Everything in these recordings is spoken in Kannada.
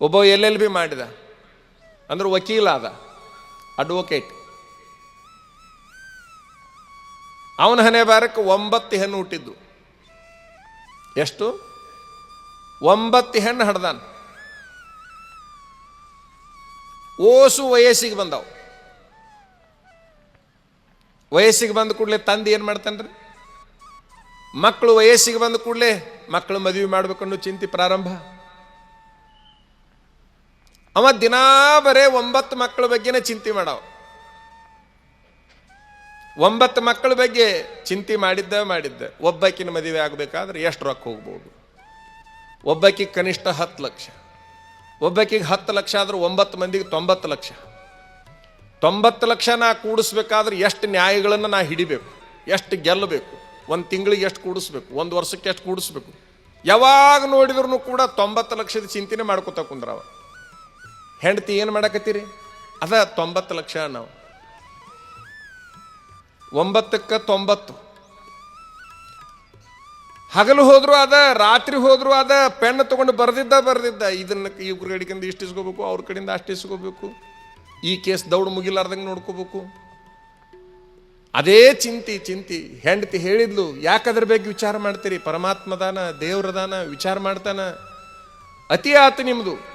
ಒಬ್ಬ ಎಲ್ ಎಲ್ ಬಿ ಮಾಡಿದ. ಅಂದ್ರೆ ವಕೀಲ ಆದ. ಅಡ್ವೊಕೇಟ್ ಅವನ ಹಣೆ ಬಾರಕ್ಕೆ ಒಂಬತ್ತು ಹೆಣ್ಣು ಹುಟ್ಟಿದ್ದು. ಎಷ್ಟು? ಒಂಬತ್ತು ಹೆಣ್ಣು ಹಡ್ದಾನ. ಓಸು ವಯಸ್ಸಿಗೆ ಬಂದವು. ವಯಸ್ಸಿಗೆ ಬಂದ ಕೂಡಲೇ ತಂದೆ ಏನು ಮಾಡ್ತಾನ್ರಿ? ಮಕ್ಕಳು ವಯಸ್ಸಿಗೆ ಬಂದ ಕೂಡಲೇ ಮಕ್ಕಳು ಮದುವೆ ಮಾಡಬೇಕನ್ನೋ ಚಿಂತೆ ಪ್ರಾರಂಭ. ಅವ ದಿನಾ ಬರೇ ಒಂಬತ್ತು ಮಕ್ಕಳ ಬಗ್ಗೆನೇ ಚಿಂತೆ ಮಾಡವ. ಒಂಬತ್ತು ಮಕ್ಕಳ ಬಗ್ಗೆ ಚಿಂತೆ ಮಾಡಿದ್ದ ಮಾಡಿದ್ದ. ಒಬ್ಬಕ್ಕಿನ ಮದುವೆ ಆಗಬೇಕಾದ್ರೆ ಎಷ್ಟು ರೊಕ್ಕ ಹೋಗ್ಬೋದು? ಒಬ್ಬಾಕಿಗೆ ಕನಿಷ್ಠ ಹತ್ತು ಲಕ್ಷ. ಒಬ್ಬಕ್ಕಿಗೆ ಹತ್ತು ಲಕ್ಷ ಆದ್ರೆ ಒಂಬತ್ತು ಮಂದಿಗೆ ತೊಂಬತ್ತು ಲಕ್ಷ. ತೊಂಬತ್ತು ಲಕ್ಷ ನಾ ಕೂಡಿಸ್ಬೇಕಾದ್ರೆ ಎಷ್ಟು ನ್ಯಾಯಗಳನ್ನು ನಾ ಹಿಡಿಬೇಕು? ಎಷ್ಟು ಗೆಲ್ಲಬೇಕು? ಒಂದು ತಿಂಗಳಿಗೆ ಎಷ್ಟು ಕೂಡಿಸ್ಬೇಕು? ಒಂದು ವರ್ಷಕ್ಕೆ ಎಷ್ಟು ಕೂಡಿಸ್ಬೇಕು? ಯಾವಾಗ ನೋಡಿದ್ರು ಕೂಡ ತೊಂಬತ್ತು ಲಕ್ಷದ ಚಿಂತನೆ ಮಾಡ್ಕೋತ ಕುಂದ್ರವ. ಹೆಂಡತಿ ಏನು ಮಾಡಕತ್ತೀರಿ? ಅದ ತೊಂಬತ್ತು ಲಕ್ಷ ನಾವು. ಒಂಬತ್ತಕ್ಕೆ ತೊಂಬತ್ತು. ಹಗಲು ಹೋದರೂ ಅದ, ರಾತ್ರಿ ಹೋದರೂ ಅದ, ಪೆನ್ ತಗೊಂಡು ಬರೆದಿದ್ದ ಬರೆದಿದ್ದ. ಇದನ್ನ ಇವ್ರ ಕಡೆಗಿಂದ ಇಷ್ಟು ಇಸ್ಕೋಬೇಕು, ಅವ್ರ ಕಡೆಯಿಂದ ಅಷ್ಟು ಇಸ್ಕೋಬೇಕು. ಈ ಕೇಸ್ ದೌಡ್ ಮುಗಿಲಾರ್ದಂಗೆ ನೋಡ್ಕೋಬೇಕು. ಅದೇ ಚಿಂತಿ ಚಿಂತಿ. ಹೆಂಡತಿ ಹೇಳಿದ್ಲು, ಯಾಕದ್ರ ಬಗ್ಗೆ ವಿಚಾರ ಮಾಡ್ತೀರಿ? ಪರಮಾತ್ಮದಾನ, ದೇವ್ರದಾನ, ವಿಚಾರ ಮಾಡ್ತಾನ? ಅತಿ ಆತು ನಿಮ್ದು.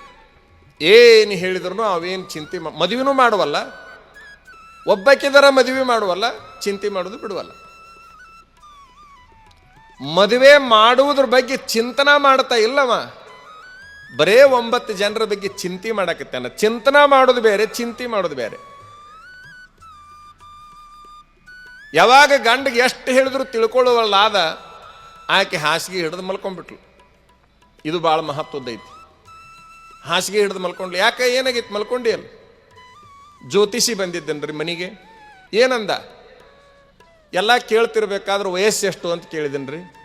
ಏನು ಹೇಳಿದ್ರು ಅವೇನು ಚಿಂತೆ ಮದುವೆನೂ ಮಾಡುವಲ್ಲ. ಒಬ್ಬಕ್ಕಿದರ ಮದುವೆ ಮಾಡುವಲ್ಲ, ಚಿಂತೆ ಮಾಡೋದು ಬಿಡುವಲ್ಲ. ಮದುವೆ ಮಾಡುವುದ್ರ ಬಗ್ಗೆ ಚಿಂತನ ಮಾಡ್ತಾ ಇಲ್ಲವ. ಬರೇ ಒಂಬತ್ತು ಜನರ ಬಗ್ಗೆ ಚಿಂತೆ ಮಾಡಕತ್ತಾನ ಚಿಂತನ ಮಾಡೋದು ಬೇರೆ, ಚಿಂತೆ ಮಾಡೋದು ಬೇರೆ. ಯಾವಾಗ ಗಂಡಿಗೆ ಎಷ್ಟು ಹೇಳಿದ್ರು ತಿಳ್ಕೊಳ್ಳುವಲ್ಲಾದ ಆಕೆ ಹಾಸಿಗೆ ಹಿಡಿದು ಮಲ್ಕೊಂಡ್ಬಿಟ್ಲು. ಇದು ಭಾಳ ಮಹತ್ವದ್ದೈತಿ ಹಾಸಿಗೆ ಹಿಡಿದು ಮಲ್ಕೊಂಡ್ಲು. ಯಾಕೆ ಏನಾಗಿತ್ತು ಮಲ್ಕೊಂಡಿ ಅಲ್ಲ. ಜ್ಯೋತಿಷಿ ಬಂದಿದ್ದೇನ್ರಿ ಮನೆಗೆ. ಏನಂದ? ಎಲ್ಲ ಕೇಳ್ತಿರ್ಬೇಕಾದ್ರೆ ವಯಸ್ಸು ಎಷ್ಟು ಅಂತ ಕೇಳಿದೇನ್ರಿ.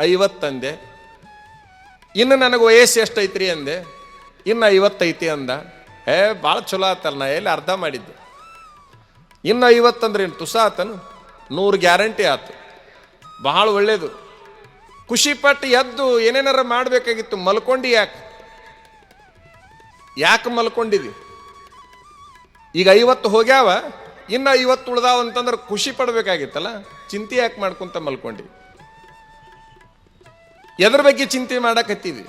ಐವತ್ತಂದೆ ಇನ್ನು ನನಗೆ ವಯಸ್ಸು ಎಷ್ಟು ಐತ್ರಿ ಅಂದೆ. ಇನ್ನು ಐವತ್ತೈತಿ ಅಂದ. ಏ, ಭಾಳ ಚಲೋ ಆತಲ್ಲ ನಾ, ಎಲ್ಲಿ ಅರ್ಧ ಮಾಡಿದ್ದೆ. ಇನ್ನು ಐವತ್ತಂದ್ರೆ ಏನು, ತುಸ ಆತನು? ನೂರು ಗ್ಯಾರಂಟಿ ಆತು. ಬಹಳ ಒಳ್ಳೇದು. ಖುಷಿಪಟ್ಟು ಎದ್ದು ಏನೇನಾರ ಮಾಡಬೇಕಾಗಿತ್ತು, ಮಲ್ಕೊಂಡು ಯಾಕೆ? ಯಾಕೆ ಮಲ್ಕೊಂಡಿದಿ ಈಗ ಐವತ್ತು ಹೋಗ್ಯಾವ, ಇನ್ನು ಐವತ್ತು ಉಳ್ದಾವ ಅಂತಂದ್ರೆ ಖುಷಿ ಪಡಬೇಕಾಗಿತ್ತಲ್ಲ? ಚಿಂತೆ ಯಾಕೆ ಮಾಡ್ಕೊಂತ ಮಲ್ಕೊಂಡಿ? ಎದ್ರ ಬಗ್ಗೆ ಚಿಂತೆ ಮಾಡಕತ್ತಿದ್ವಿ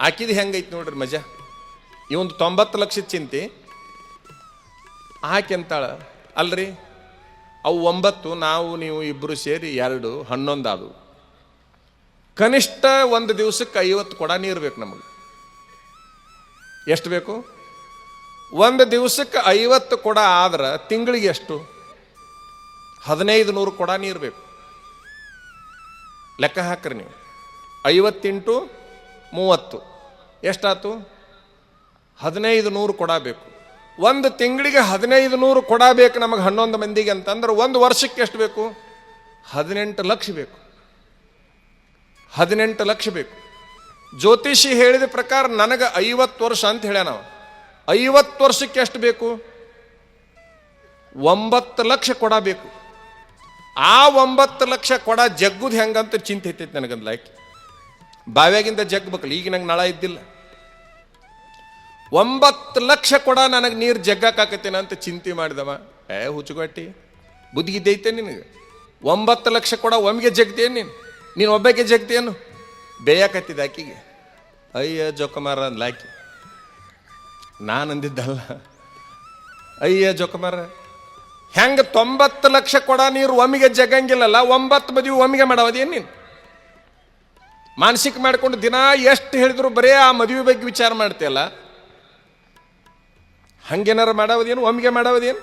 ಆಕಿದ್ ಹೆಂಗೈತಿ ನೋಡ್ರಿ ಮಜಾ? ಈ ಒಂದು ತೊಂಬತ್ತು ಲಕ್ಷದ ಚಿಂತೆ. ಆಕೆ ಅಂತಾಳ, ಅಲ್ರಿ, ಅವು ಒಂಬತ್ತು, ನಾವು, ನೀವು ಇಬ್ಬರು ಸೇರಿ ಎರಡು, ಹನ್ನೊಂದು ಆದವು. ಕನಿಷ್ಠ ಒಂದು ದಿವಸಕ್ಕೆ ಐವತ್ತು ಕೊಡ ನೀರ್ಬೇಕು ನಮಗೆ. ಎಷ್ಟು ಬೇಕು? ಒಂದು ದಿವಸಕ್ಕೆ ಐವತ್ತು ಕೊಡ ಆದ್ರೆ ತಿಂಗಳಿಗೆ ಎಷ್ಟು? ಹದಿನೈದು ನೂರು ಕೊಡ ನೀರು ಬೇಕು. ಲೆಕ್ಕ ಹಾಕ್ರಿ ನೀವು. ಐವತ್ತೆಂಟು, ಮೂವತ್ತು. ಎಷ್ಟಾತು ಹದಿನೈದು ನೂರು ಕೊಡಬೇಕು ಒಂದು ತಿಂಗಳಿಗೆ ಹದಿನೈದು ನೂರು ಕೊಡಬೇಕು ನಮಗೆ ಹನ್ನೊಂದು ಮಂದಿಗೆ ಅಂತಂದ್ರೆ ಒಂದು ವರ್ಷಕ್ಕೆ ಎಷ್ಟು ಬೇಕು? ಹದಿನೆಂಟು ಲಕ್ಷ ಬೇಕು. ಹದಿನೆಂಟು ಲಕ್ಷ ಬೇಕು. ಜ್ಯೋತಿಷಿ ಹೇಳಿದ ಪ್ರಕಾರ ನನಗೆ ಐವತ್ತು ವರ್ಷ ಅಂತ ಹೇಳ್ಯಾನ ನಾವು ಐವತ್ತು ವರ್ಷಕ್ಕೆ ಎಷ್ಟು ಬೇಕು? ಒಂಬತ್ತು ಲಕ್ಷ ಕೊಡಬೇಕು ಆ ಒಂಬತ್ತು ಲಕ್ಷ ಕೊಡ ಜಗ್ಗುದು ಹೆಂಗಂತ ಚಿಂತೆ ಐತೈತಿ ನನಗೊಂದು ಲೈಕ್ ಬಾವ್ಯಾಗಿಂದ ಜಗ್ಬೇಕಲ್ಲ ಈಗ ನಂಗೆ ನಳ ಇದ್ದಿಲ್ಲ. ಒಂಬತ್ತು ಲಕ್ಷ ಕೊಡ ನನಗೆ ನೀರು ಜಗ್ಗಕ್ಕಾಕತ್ತೇನ ಅಂತ ಚಿಂತೆ ಮಾಡಿದವ. ಏ, ಹುಚ್ಚುಗಟ್ಟಿ ಬುದ್ಧಿಗಿದ್ದೈತೆ ನಿನಗೆ? ಒಂಬತ್ತು ಲಕ್ಷ ಕೊಡ ಒಮ್ಮೆಗೆ ಜಗ್ತೇನು ನೀನು? ನೀನು ಒಬ್ಬಕ್ಕೆ ಜಗ್ತೇನು ಬೇಯಕತ್ತಿದ್ದ ಆಕಿಗೆ ಅಯ್ಯ, ಜೊಕಮಾರ ಅಂದ್ಲ ಆಕಿ ನಾನು ಅಂದಿದ್ದಲ್ಲ ಅಯ್ಯ, ಜೊಕಮಾರ. ಹೆಂಗೆ ತೊಂಬತ್ತು ಲಕ್ಷ ಕೊಡ ನೀರು ಒಮ್ಮಿಗೆ ಜಗಂಗಿಲ್ಲಲ್ಲ, ಒಂಬತ್ತು ಮದುವೆ ಒಮ್ಮಿಗೆ ಮಾಡವದೇನು ನೀನು? ಮಾನಸಿಕ ಮಾಡ್ಕೊಂಡು ದಿನ ಎಷ್ಟು ಹೇಳಿದ್ರು ಬರೇ ಆ ಮದುವೆ ಬಗ್ಗೆ ವಿಚಾರ ಮಾಡ್ತೀಯಲ್ಲ? ಹಂಗೇನಾರ ಮಾಡವದೇನು, ಒಮ್ಮಿಗೆ ಮಾಡವದೇನು?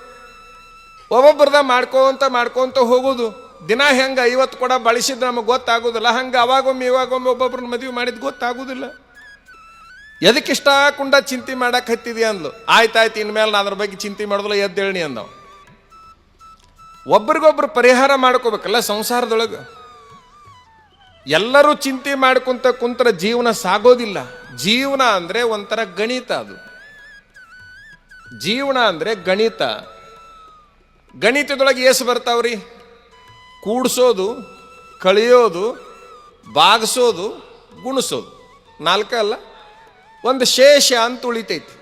ಒಬ್ಬೊಬ್ಬರದ ಮಾಡ್ಕೋಂತ ಮಾಡ್ಕೊಂತ ಹೋಗೋದು. ದಿನ ಹೆಂಗೆ ಐವತ್ತು ಕೊಡ ಬಳಸಿದ್ರೆ ನಮಗೆ ಗೊತ್ತಾಗೋದಿಲ್ಲ. ಹಂಗೆ ಅವಾಗೊಮ್ಮೆ ಇವಾಗೊಮ್ಮೆ ಒಬ್ಬೊಬ್ರನ್ನ ಮದುವೆ ಮಾಡಿದ್ದು ಗೊತ್ತಾಗೋದಿಲ್ಲ. ಎದಕ್ಕಿಷ್ಟ ಕುಂಡ ಚಿಂತೆ ಮಾಡಕ್ಕೆ ಹತ್ತಿದೆ ಅಂದ್ಲು. ಆಯ್ತಾಯ್ತು, ಇನ್ಮೇಲೆ ನಾನು ಅದ್ರ ಬಗ್ಗೆ ಚಿಂತೆ ಮಾಡೋದಿಲ್ಲ ಎದ್ದೇಳಿ ಅಂದವ್. ಒಬ್ರಿಗೊಬ್ರು ಪರಿಹಾರ ಮಾಡ್ಕೋಬೇಕಲ್ಲ ಸಂಸಾರದೊಳಗೆ? ಎಲ್ಲರೂ ಚಿಂತೆ ಮಾಡ್ಕೊಂತ ಕುಂತರ ಜೀವನ ಸಾಗೋದಿಲ್ಲ. ಜೀವನ ಅಂದ್ರೆ ಒಂಥರ ಗಣಿತ ಅದು. ಜೀವನ ಅಂದ್ರೆ ಗಣಿತ. ಗಣಿತದೊಳಗೆ ಏಸು ಬರ್ತಾವ್ರಿ? ಕೂಡ್ಸೋದು, ಕಳಿಯೋದು, ಬಾಗಿಸೋದು, ಗುಣಿಸೋದು. ನಾಲ್ಕ ಅಲ್ಲ? ಒಂದು ಶೇಷ ಅಂತ ಉಳಿತೈತಿ.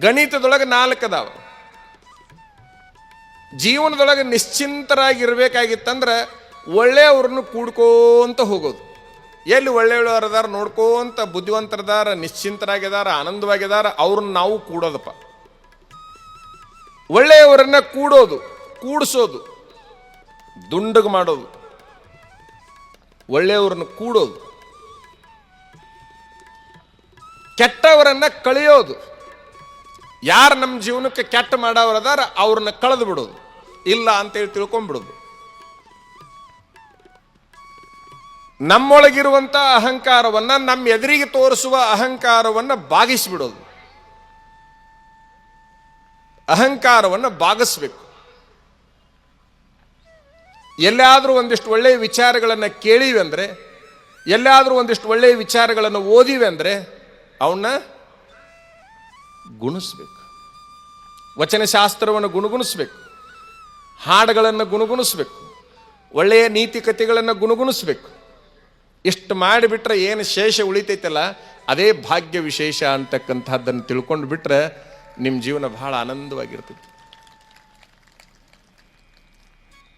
ಗಣಿತದೊಳಗೆ ನಾಲ್ಕು ಅದಾವ. ಜೀವನದೊಳಗೆ ನಿಶ್ಚಿಂತರಾಗಿರ್ಬೇಕಾಗಿತ್ತಂದ್ರೆ ಒಳ್ಳೆಯವ್ರನ್ನು ಕೂಡ್ಕೋಂತ ಹೋಗೋದು. ಎಲ್ಲಿ ಒಳ್ಳೆಯವರು ಅದಾರ ನೋಡ್ಕೋಂತ ಬುದ್ಧಿವಂತರದಾರ, ನಿಶ್ಚಿಂತರಾಗಿದಾರ, ಆನಂದವಾಗಿದಾರ, ಅವ್ರನ್ನ ನಾವು ಕೂಡೋದಪ್ಪ. ಒಳ್ಳೆಯವರನ್ನ ಕೂಡೋದು, ಕೂಡಿಸೋದು. ದುಂಡಗೆ ಮಾಡೋದು. ಒಳ್ಳೆಯವ್ರನ್ನ ಕೂಡೋದು. ಕೆಟ್ಟವರನ್ನ ಕಳೆಯೋದು. ಯಾರು ನಮ್ಮ ಜೀವನಕ್ಕೆ ಕೆಟ್ಟ ಮಾಡೋರದಾರ ಅವ್ರನ್ನ ಕಳೆದು ಬಿಡೋದು. ಇಲ್ಲ ಅಂತೇಳಿ ತಿಳ್ಕೊಂಡ್ಬಿಡೋದು ನಮ್ಮೊಳಗಿರುವಂಥ ಅಹಂಕಾರವನ್ನ ನಮ್ಮ ಎದುರಿಗೆ ತೋರಿಸುವ ಅಹಂಕಾರವನ್ನ ಬಾಗಿಸಿಬಿಡೋದು. ಅಹಂಕಾರವನ್ನು ಬಾಗಿಸ್ಬೇಕು. ಎಲ್ಲಾದರೂ ಒಂದಿಷ್ಟು ಒಳ್ಳೆಯ ವಿಚಾರಗಳನ್ನು ಕೇಳಿವೆ ಅಂದರೆ, ಎಲ್ಲಾದರೂ ಒಂದಿಷ್ಟು ಒಳ್ಳೆಯ ವಿಚಾರಗಳನ್ನು ಓದಿವೆ ಅಂದರೆ ಅವನ್ನ ಗುಣಿಸ್ಬೇಕು. ವಚನಶಾಸ್ತ್ರವನ್ನು ಗುಣಗುಣಿಸ್ಬೇಕು. ಹಾಡುಗಳನ್ನು ಗುಣಗುಣಿಸ್ಬೇಕು. ಒಳ್ಳೆಯ ನೀತಿ ಕಥೆಗಳನ್ನು ಗುಣಗುಣಿಸ್ಬೇಕು. ಇಷ್ಟು ಮಾಡಿಬಿಟ್ರೆ ಏನು ಶೇಷ ಉಳಿತೈತಲ್ಲ, ಅದೇ ಭಾಗ್ಯ ವಿಶೇಷ ಅಂತಕ್ಕಂಥದ್ದನ್ನು ತಿಳ್ಕೊಂಡು ಬಿಟ್ರೆ ನಿಮ್ಮ ಜೀವನ ಬಹಳ ಆನಂದವಾಗಿರ್ತೈತಿ.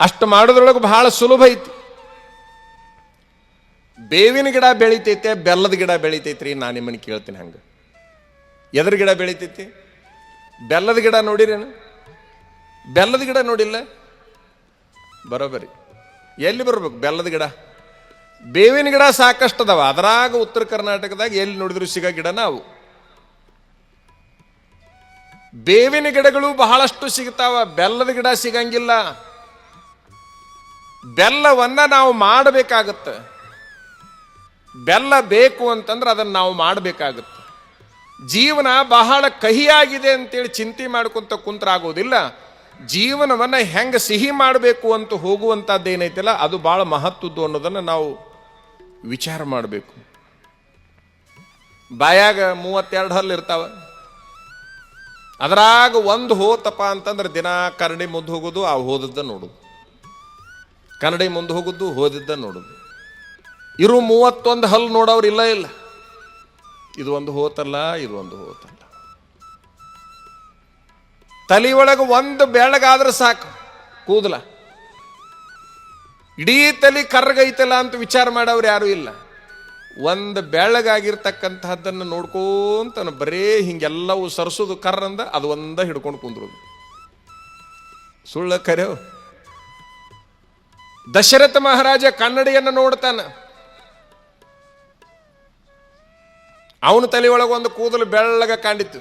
ಅಷ್ಟು ಮಾಡೋದ್ರೊಳಗೆ ಬಹಳ ಸುಲಭ ಐತಿ. ಬೇವಿನ ಗಿಡ ಬೆಳಿತೈತೆ, ಬೆಲ್ಲದ ಗಿಡ ಬೆಳಿತೈತ್ರಿ ನಾನು ನಿಮ್ಮನ್ನು ಕೇಳ್ತೀನಿ ಹಂಗೆ. ಎದ್ರ ಗಿಡ ಬೆಳಿತೈತಿ? ಬೆಲ್ಲದ ಗಿಡ ನೋಡಿರೇನು? ಬೆಲ್ಲದ ಗಿಡ ನೋಡಿಲ್ಲ? ಬರೋಬರಿ ಎಲ್ಲಿ ಬರ್ಬೇಕು ಬೆಲ್ಲದ ಗಿಡ? ಬೇವಿನ ಗಿಡ ಸಾಕಷ್ಟು ಅದಾವ, ಅದರಾಗ ಉತ್ತರ ಕರ್ನಾಟಕದಾಗ ಎಲ್ಲಿ ನೋಡಿದ್ರು ಸಿಗೋ ಗಿಡ ನಾವು ಬೇವಿನ ಗಿಡಗಳು ಬಹಳಷ್ಟು ಸಿಗ್ತಾವ, ಬೆಲ್ಲದ ಗಿಡ ಸಿಗಂಗಿಲ್ಲ. ಬೆಲ್ಲವನ್ನ ನಾವು ಮಾಡಬೇಕಾಗತ್ತೆ. ಬೆಲ್ಲ ಬೇಕು ಅಂತಂದ್ರೆ ಅದನ್ನು ನಾವು ಮಾಡಬೇಕಾಗತ್ತೆ. ಜೀವನ ಬಹಳ ಕಹಿಯಾಗಿದೆ ಅಂತೇಳಿ ಚಿಂತೆ ಮಾಡ್ಕೊಂತ ಕುಂತ್ರಾಗೋದಿಲ್ಲ. ಜೀವನವನ್ನ ಹೆಂಗೆ ಸಿಹಿ ಮಾಡಬೇಕು ಅಂತ ಹೋಗುವಂಥದ್ದು ಏನೈತಿಲ್ಲ ಅದು ಬಹಳ ಮಹತ್ವದ್ದು ಅನ್ನೋದನ್ನು ನಾವು ವಿಚಾರ ಮಾಡಬೇಕು. ಬಾಯಾಗ ಮೂವತ್ತೆರಡು ಹಲ್ಲು ಇರ್ತಾವ. ಅದರಾಗ ಒಂದು ಹೋತಪ್ಪ ಅಂತಂದ್ರೆ ದಿನ ಕರಡಿ ಮುದ್ದು ಹೋಗೋದು, ಆ ಹೋದದ್ದ ನೋಡೋದು. ಕನ್ನಡಿ ಮುಂದೆ ಹೋಗುದು, ಹೋದಿದ್ದ ನೋಡುದು. ಇರು ಮೂವತ್ತೊಂದು ಹಲ್ಲು ನೋಡೋರು ಇಲ್ಲ ಇಲ್ಲ. ಇದು ಒಂದು ಹೋತಲ್ಲ, ಇದು ಒಂದು ಹೋತಲ್ಲ. ತಲೆ ಒಳಗೆ ಒಂದು ಬೆಳಗಾದ್ರೆ ಸಾಕು, ಕೂದಲ. ಇಡೀ ತಲೆ ಕರ್ಗೈತಲ್ಲ ಅಂತ ವಿಚಾರ ಮಾಡೋರು ಯಾರು ಇಲ್ಲ. ಒಂದು ಬೆಳಗಾಗಿರ್ತಕ್ಕಂತಹದ್ದನ್ನು ನೋಡ್ಕೋಂತ ಬರೇ ಹಿಂಗೆಲ್ಲವೂ ಸರಿಸೋದು ಕರ್ರಂದ, ಅದು ಒಂದ ಹಿಡ್ಕೊಂಡು ಕುಂದ್ರೋದು. ಸುಳ್ಳ ಕರೆಯೋ ದಶರಥ ಮಹಾರಾಜ ಕನ್ನಡಿಯನ್ನು ನೋಡ್ತಾನ. ಅವನ ತಲೆಯೊಳಗೆ ಒಂದು ಕೂದಲು ಬೆಳ್ಳಗ ಕಂಡಿತು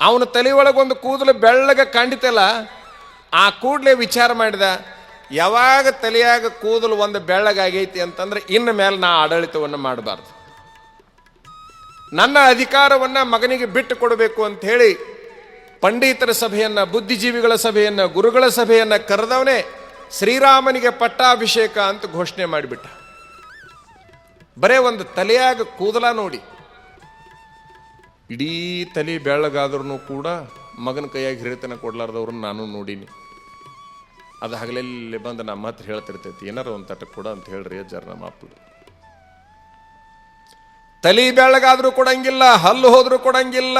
ಅವನ ತಲೆಯೊಳಗೆ ಒಂದು ಕೂದಲು ಬೆಳ್ಳಗ ಕಂಡಿತಲ್ಲ ಆ ಕೂಡಲೇ ವಿಚಾರ ಮಾಡಿದ, ಯಾವಾಗ ತಲೆಯಾಗ ಕೂದಲು ಒಂದು ಬೆಳ್ಳಗಾಗೈತಿ ಅಂತಂದ್ರೆ ಇನ್ನು ಮೇಲೆ ನಾ ಆಡಳಿತವನ್ನು ಮಾಡಬಾರ್ದು. ನನ್ನ ಅಧಿಕಾರವನ್ನ ಮಗನಿಗೆ ಬಿಟ್ಟು ಕೊಡಬೇಕು ಅಂತ ಹೇಳಿ ಪಂಡಿತರ ಸಭೆಯನ್ನ, ಬುದ್ಧಿಜೀವಿಗಳ ಸಭೆಯನ್ನ, ಗುರುಗಳ ಸಭೆಯನ್ನ ಕರೆದವನೇ ಶ್ರೀರಾಮನಿಗೆ ಪಟ್ಟಾಭಿಷೇಕ ಅಂತ ಘೋಷಣೆ ಮಾಡಿಬಿಟ್ಟ. ಬರೇ ಒಂದು ತಲೆಯಾಗ ಕೂದಲ ನೋಡಿ. ಇಡೀ ತಲೆ ಬೆಳ್ಳಗಾದ್ರೂ ಕೂಡ ಮಗನ ಕೈಯಾಗಿ ಹಿರಿತನ ಕೊಡ್ಲಾರ್ದವ್ರನ್ನ ನಾನು ನೋಡೀನಿ. ಅದು ಹಗಲಲ್ಲಿ ಬಂದು ನಮ್ಮ ಹತ್ರ ಹೇಳ್ತಿರ್ತೈತಿ, ಏನಾರ ಒಂದು ತಟ ಕೂಡ ಅಂತ ಹೇಳ್ರಿ ಅಜ್ಜಾರ ನಮ್ಮ ಅಪ್ಪಳು ತಲೆ ಬೆಳ್ಳಗಾದ್ರೂ ಕೊಡಂಗಿಲ್ಲ, ಹಲ್ಲು ಹೋದ್ರೂ ಕೊಡಂಗಿಲ್ಲ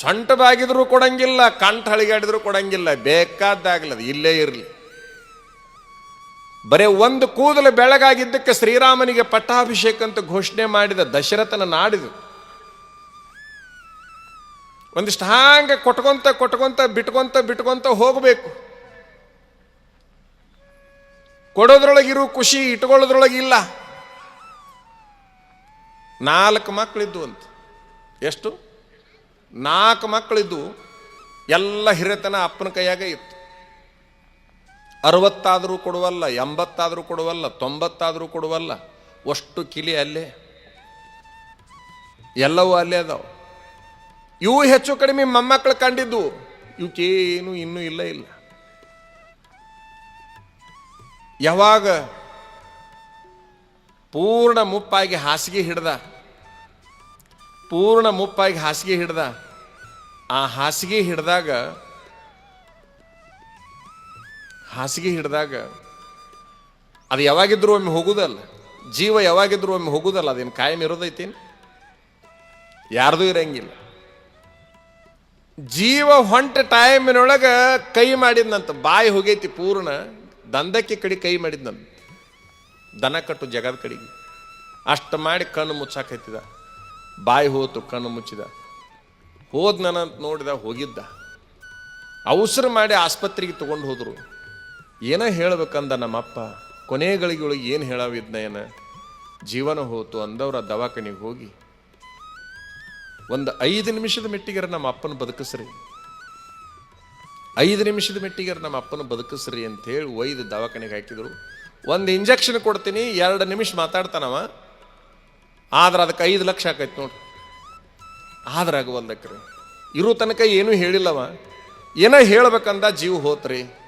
ಸೊಂಟ ಬಾಗಿದ್ರು ಕೊಡಂಗಿಲ್ಲ, ಕಂಠ ಹಳಿಗಾಡಿದ್ರು ಕೊಡಂಗಿಲ್ಲ ಬೇಕಾದಾಗಲದು ಇಲ್ಲೇ ಇರಲಿ. ಬರೇ ಒಂದು ಕೂದಲು ಬೆಳಗಾಗಿದ್ದಕ್ಕೆ ಶ್ರೀರಾಮನಿಗೆ ಪಟ್ಟಾಭಿಷೇಕ ಅಂತ ಘೋಷಣೆ ಮಾಡಿದ ದಶರಥನ ನಾಡಿದು. ಒಂದಿಷ್ಟು ಹಾಂಗೆ ಕೊಟ್ಕೊಂತ ಕೊಟ್ಕೊಂತ ಬಿಟ್ಕೊಂತ ಬಿಟ್ಕೊಂತ ಹೋಗಬೇಕು. ಕೊಡೋದ್ರೊಳಗಿರೋ ಖುಷಿ ಇಟ್ಕೊಳ್ಳೋದ್ರೊಳಗಿಲ್ಲ. ನಾಲ್ಕು ಮಕ್ಕಳಿದ್ದು ಅಂತ. ಎಷ್ಟು? ನಾಲ್ಕು ಮಕ್ಕಳಿದ್ದು ಎಲ್ಲ ಹಿರಿತನ ಅಪ್ಪನ ಕೈಯಾಗ ಇತ್ತು. ಅರವತ್ತಾದರೂ ಕೊಡುವಲ್ಲ, ಎಂಬತ್ತಾದರೂ ಕೊಡುವಲ್ಲ, ತೊಂಬತ್ತಾದರೂ ಕೊಡುವಲ್ಲ, ಅಷ್ಟು ಕಿಲಿ ಅಲ್ಲೇ. ಎಲ್ಲವೂ ಅಲ್ಲೇ ಅದಾವೆ. ಇವು ಹೆಚ್ಚು ಕಡಿಮೆ ಮೊಮ್ಮಕ್ಕಳು ಕಂಡಿದ್ದು ಇವಕ್ಕೇನು ಇನ್ನೂ ಇಲ್ಲ ಇಲ್ಲ. ಯಾವಾಗ ಪೂರ್ಣ ಮುಪ್ಪಾಗಿ ಹಾಸಿಗೆ ಹಿಡ್ದ, ಪೂರ್ಣ ಮುಪ್ಪಾಗಿ ಹಾಸಿಗೆ ಹಿಡ್ದ, ಆ ಹಾಸಿಗೆ ಹಿಡ್ದಾಗ ಹಾಸಿಗೆ ಹಿಡಿದಾಗ ಅದು ಯಾವಾಗಿದ್ರೂ ಒಮ್ಮೆ ಹೋಗುದಲ್ಲ. ಜೀವ ಯಾವಾಗಿದ್ರೂ ಒಮ್ಮೆ ಹೋಗುದಲ್ಲ, ಅದೇನು ಕಾಯಂ ಇರೋದೈತೇನು? ಯಾರ್ದೂ ಇರಂಗಿಲ್ಲ. ಜೀವ ಹೊಂಟ ಟೈಮಿನೊಳಗೆ ಕೈ ಮಾಡಿದ್ನಂತ, ಬಾಯಿ ಹೋಗೈತಿ ಪೂರ್ಣ, ದಂಧಕ್ಕೆ ಕಡೆ ಕೈ ಮಾಡಿದ್ನಂತ. ದನ ಕಟ್ಟು ಜಗದ ಕಡೆಗೆ. ಅಷ್ಟು ಮಾಡಿ ಕಣ್ಣು ಮುಚ್ಚಾಕೈತಿದ ಬಾಯಿ ಹೋತು, ಕಣ್ಣು ಮುಚ್ಚಿದ. ಹೋದ್ನಂತ ನೋಡಿದ, ಹೋಗಿದ್ದ. ಅವಸರ ಮಾಡಿ ಆಸ್ಪತ್ರೆಗೆ ತಗೊಂಡು ಹೋದ್ರು. ಏನೋ ಹೇಳ್ಬೇಕಂದ ನಮ್ಮಪ್ಪ? ಕೊನೆಗಳಿಗೊಳಗೆ ಏನು ಹೇಳವಿದ್ನ ಏನ ಜೀವನ ಹೋತು ಅಂದವ್ರ ದವಾಖಾನಿಗೆ ಹೋಗಿ. ಒಂದು ಐದು ನಿಮಿಷದ ಮೆಟ್ಟಿಗೆರ ನಮ್ಮ ಅಪ್ಪನ ಬದುಕಿಸ್ರಿ. ಐದು ನಿಮಿಷದ ಮೆಟ್ಟಿಗೆರ ನಮ್ಮ ಅಪ್ಪನ ಬದುಕಿಸ್ರಿ ಅಂತ ಹೇಳಿ ಒಯ್ದು ದವಾಖಾನೆಗೆ ಹಾಕಿದ್ರು. ಒಂದು ಇಂಜೆಕ್ಷನ್ ಕೊಡ್ತೀನಿ, ಎರಡು ನಿಮಿಷ ಮಾತಾಡ್ತಾನವ. ಆದ್ರೆ ಅದಕ್ಕೆ ಐದು ಲಕ್ಷ ಆಕೈತಿ ನೋಡ್ರಿ. ಆದ್ರಾಗ ಆಗವಲ್ದಕ್ರಿ ಇರೋ ತನಕ ಏನೂ ಹೇಳಿಲ್ಲವ. ಏನೋ ಹೇಳ್ಬೇಕಂದ ಜೀವ ಹೋತ್ರಿ.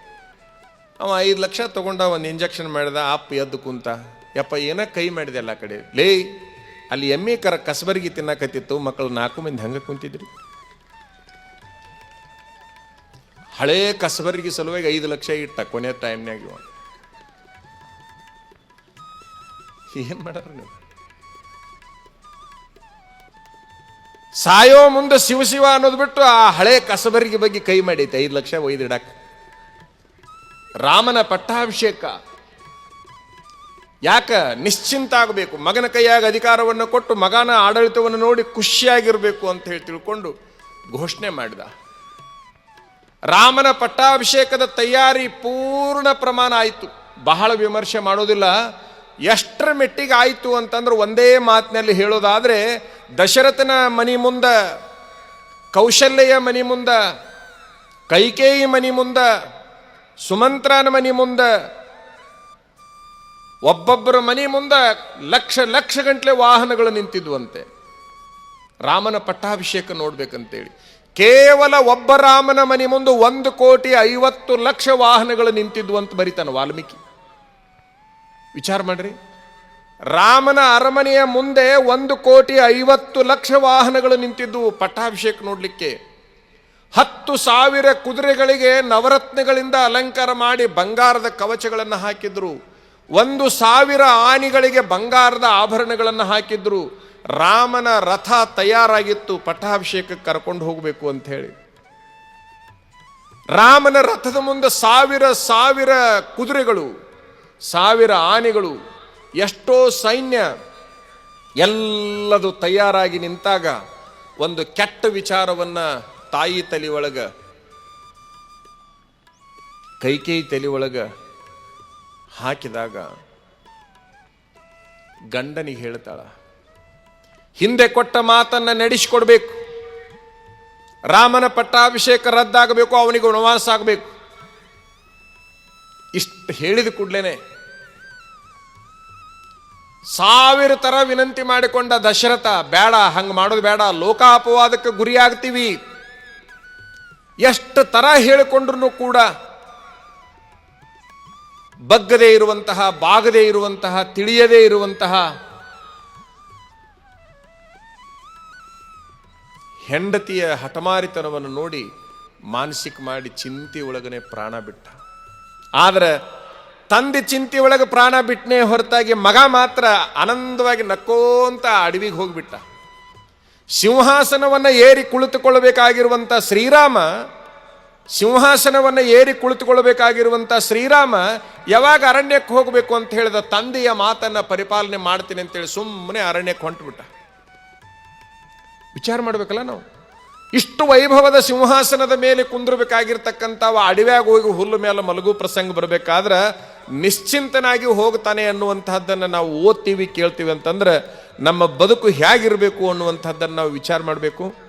ಅವ ಐದು ಲಕ್ಷ ತಗೊಂಡ ಒಂದು ಇಂಜೆಕ್ಷನ್ ಮಾಡಿದ, ಅಪ್ಪ ಎದ್ದು ಕುಂತ. ಯಪ್ಪ, ಏನ ಕೈ ಮಾಡಿದೆ ಎಲ್ಲ ಕಡೆ? ಲೇ, ಅಲ್ಲಿ ಎಮ್ಮೆ ಕರ ಕಸಬರಿಗೆ ತಿನ್ನಕತ್ತಿತ್ತು ಮಕ್ಕಳು ನಾಲ್ಕು ಮಂದಿ ಹಂಗೆ ಕುಂತಿದ್ರಿ. ಹಳೇ ಕಸಬರಿಗೆ ಸಲುವಾಗಿ ಐದು ಲಕ್ಷ ಇಟ್ಟ ಕೊನೆ ಟೈಮ್ನಾಗ ಇವ. ಏನು ಮಾಡ್ರಿ ನೀವು? ಸಾಯೋ ಮುಂದೆ ಶಿವ ಶಿವ ಅನ್ನೋದು ಬಿಟ್ಟು ಆ ಹಳೆ ಕಸಬರಿಗೆ ಬಗ್ಗೆ ಕೈ ಮಾಡೈತೆ, ಐದು ಲಕ್ಷ ಒಯ್ದಿಡಕ್ ರಾಮನ ಪಟ್ಟಾಭಿಷೇಕ. ಯಾಕ? ನಿಶ್ಚಿಂತ ಆಗಬೇಕು. ಮಗನ ಕೈಯಾಗ ಅಧಿಕಾರವನ್ನು ಕೊಟ್ಟು ಮಗನ ಆಡಳಿತವನ್ನು ನೋಡಿ ಖುಷಿಯಾಗಿರಬೇಕು ಅಂತ ಹೇಳಿ ತಿಳ್ಕೊಂಡು ಘೋಷಣೆ ಮಾಡಿದ. ರಾಮನ ಪಟ್ಟಾಭಿಷೇಕದ ತಯಾರಿ ಪೂರ್ಣ ಪ್ರಮಾಣ ಆಯಿತು. ಬಹಳ ವಿಮರ್ಶೆ ಮಾಡೋದಿಲ್ಲ. ಎಷ್ಟರ ಮೆಟ್ಟಿಗೆ ಆಯಿತು ಅಂತಂದ್ರೆ ಒಂದೇ ಮಾತಿನಲ್ಲಿ ಹೇಳೋದಾದರೆ, ದಶರಥನ ಮನಿ ಮುಂದ ಕೌಶಲ್ಯ ಮನಿ ಮುಂದ, ಕೈಕೇಯಿ ಮನಿ ಮುಂದ ಸುಮಂತ್ರನ ಮನಿ ಮುಂದೆ ಒಬ್ಬೊಬ್ಬರ ಮನಿ ಮುಂದೆ ಲಕ್ಷ ಲಕ್ಷ ಗಂಟ್ಲೆ ವಾಹನಗಳು ನಿಂತಿದ್ವಂತೆ. ರಾಮನ ಪಟ್ಟಾಭಿಷೇಕ ನೋಡ್ಬೇಕಂತೇಳಿ. ಕೇವಲ ಒಬ್ಬ ರಾಮನ ಮನೆ ಮುಂದೆ ಒಂದು ಕೋಟಿ ಐವತ್ತು ಲಕ್ಷ ವಾಹನಗಳು ನಿಂತಿದ್ವು ಅಂತ ಬರಿತಾನೆ ವಾಲ್ಮೀಕಿ. ವಿಚಾರ ಮಾಡ್ರಿ. ರಾಮನ ಅರಮನೆಯ ಮುಂದೆ ಒಂದು ಕೋಟಿ ಐವತ್ತು ಲಕ್ಷ ವಾಹನಗಳು ನಿಂತಿದ್ದು ಪಟ್ಟಾಭಿಷೇಕ ನೋಡ್ಲಿಕ್ಕೆ. ಹತ್ತು ಸಾವಿರ ಕುದುರೆಗಳಿಗೆ ನವರತ್ನಗಳಿಂದ ಅಲಂಕಾರ ಮಾಡಿ ಬಂಗಾರದ ಕವಚಗಳನ್ನು ಹಾಕಿದ್ರು. ಒಂದು ಸಾವಿರ ಆನಿಗಳಿಗೆ ಬಂಗಾರದ ಆಭರಣಗಳನ್ನು ಹಾಕಿದ್ರು. ರಾಮನ ರಥ ತಯಾರಾಗಿತ್ತು, ಪಟ್ಟಾಭಿಷೇಕಕ್ಕೆ ಕರ್ಕೊಂಡು ಹೋಗಬೇಕು ಅಂತ ಹೇಳಿ. ರಾಮನ ರಥದ ಮುಂದೆ ಸಾವಿರ ಸಾವಿರ ಕುದುರೆಗಳು, ಸಾವಿರ ಆನೆಗಳು, ಎಷ್ಟೋ ಸೈನ್ಯ ಎಲ್ಲದು ತಯಾರಾಗಿ ನಿಂತಾಗ ಒಂದು ಕೆಟ್ಟ ವಿಚಾರವನ್ನ ತಾಯಿ ತಲೆ ಒಳಗೆ ಕೈಕೇಯಿ ತಲೆ ಒಳಗೆ ಹಾಕಿದಾಗ ಗಂಡನಿಗೆ ಹೇಳ್ತಾಳ, ಹಿಂದೆ ಕೊಟ್ಟ ಮಾತನ್ನ ನಡೆಸಿಕೊಡ್ಬೇಕು. ರಾಮನ ಪಟ್ಟಾಭಿಷೇಕ ರದ್ದಾಗಬೇಕು, ಅವನಿಗೆ ವನವಾಸ ಆಗಬೇಕು. ಇಷ್ಟು ಹೇಳಿದ ಕೂಡ್ಲೇನೆ ಸಾವಿರ ತರ ವಿನಂತಿ ಮಾಡಿಕೊಂಡ ದಶರಥ, ಬೇಡ, ಹಂಗೆ ಮಾಡೋದು ಬೇಡ, ಲೋಕಾಪವಾದಕ್ಕೆ ಗುರಿಯಾಗ್ತೀವಿ. ಎಷ್ಟು ತರ ಹೇಳಿಕೊಂಡ್ರೂ ಕೂಡ ಬಗ್ಗದೇ ಇರುವಂತಹ, ಬಾಗದೇ ಇರುವಂತಹ, ತಿಳಿಯದೇ ಇರುವಂತಹ ಹೆಂಡತಿಯ ಹಠಮಾರಿತನವನ್ನು ನೋಡಿ ಮಾನಸಿಕ ಮಾಡಿ ಚಿಂತೆ ಒಳಗನೆ ಪ್ರಾಣ ಬಿಟ್ಟ. ಆದರೆ ತಂದೆ ಚಿಂತೆ ಒಳಗೆ ಪ್ರಾಣ ಬಿಟ್ಟನೇ ಹೊರತಾಗಿ ಮಗ ಮಾತ್ರ ಆನಂದವಾಗಿ ನಕ್ಕೋಂತ ಅಡವಿಗೆ ಹೋಗ್ಬಿಟ್ಟ. ಸಿಂಹಾಸನವನ್ನು ಏರಿ ಕುಳಿತುಕೊಳ್ಳಬೇಕಾಗಿರುವಂಥ ಶ್ರೀರಾಮ, ಸಿಂಹಾಸನವನ್ನು ಏರಿ ಕುಳಿತುಕೊಳ್ಳಬೇಕಾಗಿರುವಂಥ ಶ್ರೀರಾಮ ಯಾವಾಗ ಅರಣ್ಯಕ್ಕೆ ಹೋಗಬೇಕು ಅಂತ ಹೇಳಿದ ತಂದೆಯ ಮಾತನ್ನು ಪರಿಪಾಲನೆ ಮಾಡ್ತೀನಿ ಅಂತೇಳಿ ಸುಮ್ಮನೆ ಅರಣ್ಯಕ್ಕೆ ಹೊಂಟ್ಬಿಟ್ಟ. ವಿಚಾರ ಮಾಡಬೇಕಲ್ಲ ನಾವು? ಇಷ್ಟು ವೈಭವದ ಸಿಂಹಾಸನದ ಮೇಲೆ ಕುಂದಿರಬೇಕಾಗಿರ್ತಕ್ಕಂಥ ಅಡವ್ಯಾಗ ಹೋಗಿ ಹುಲ್ಲು ಮೇಲೆ ಮಲಗು ಪ್ರಸಂಗ ಬರಬೇಕಾದ್ರೆ ನಿಶ್ಚಿಂತನಾಗಿ ಹೋಗ್ತಾನೆ ಅನ್ನುವಂತಹದ್ದನ್ನು ನಾವು ಓದ್ತೀವಿ ಕೇಳ್ತೀವಿ ಅಂತಂದ್ರೆ ನಮ್ಮ ಬದುಕು ಹೇಗಿರಬೇಕು ಅನ್ನುವಂಥದ್ದನ್ನು ನಾವು ವಿಚಾರ ಮಾಡಬೇಕು.